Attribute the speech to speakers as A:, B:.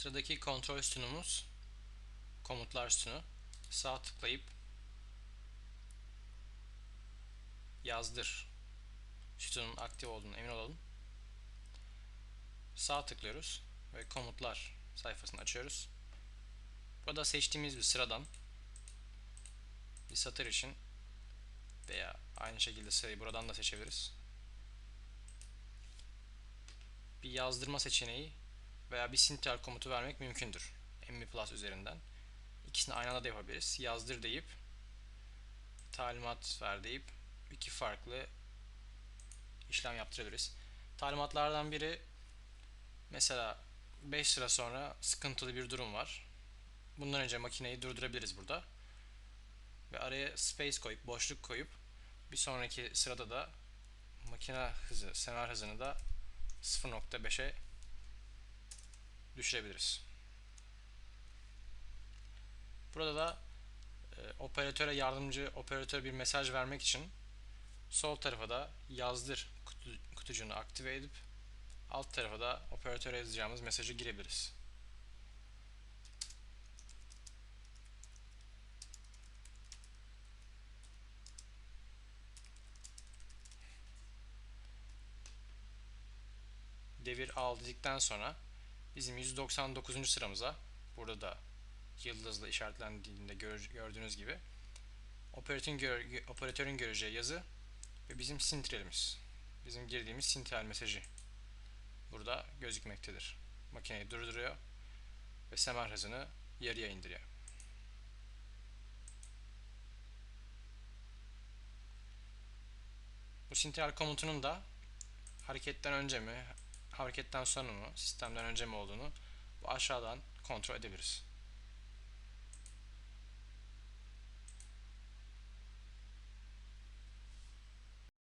A: Sıradaki kontrol sütunumuz komutlar sütunu. Sağ tıklayıp yazdır sütunun aktif olduğunu emin olalım. Sağ tıklıyoruz ve komutlar sayfasını açıyoruz. Burada seçtiğimiz bir sıradan bir satır için veya aynı şekilde sırayı buradan da seçebiliriz. Bir yazdırma seçeneği veya bir sintral komutu vermek mümkündür. MV Plus üzerinden. İkisini aynı anda da yapabiliriz. Yazdır deyip talimat ver deyip iki farklı işlem yaptırabiliriz. Talimatlardan biri mesela 5 sıra sonra sıkıntılı bir durum var. Bundan önce makineyi durdurabiliriz burada. Ve araya space koyup boşluk koyup bir sonraki sırada da makine hızı, semer hızını da 0.5'e düşürebiliriz. Burada da e, operatöre yardımcı operatör bir mesaj vermek için sol tarafa da yazdır kutu, kutucuğunu aktive edip alt tarafa da operatöre yazacağımız mesajı girebiliriz. devir al dedikten sonra bizim 199. sıramıza burada da yıldızla işaretlendiğinde gördüğünüz gibi operatörün, gör, operatörün göreceği yazı ve bizim sintralimiz. Bizim girdiğimiz sintral mesajı burada gözükmektedir. Makineyi durduruyor ve semer hızını yarıya indiriyor. Bu sintral komutunun da hareketten önce mi, hareketten sonra mı, sistemden önce mi olduğunu bu aşağıdan kontrol edebiliriz.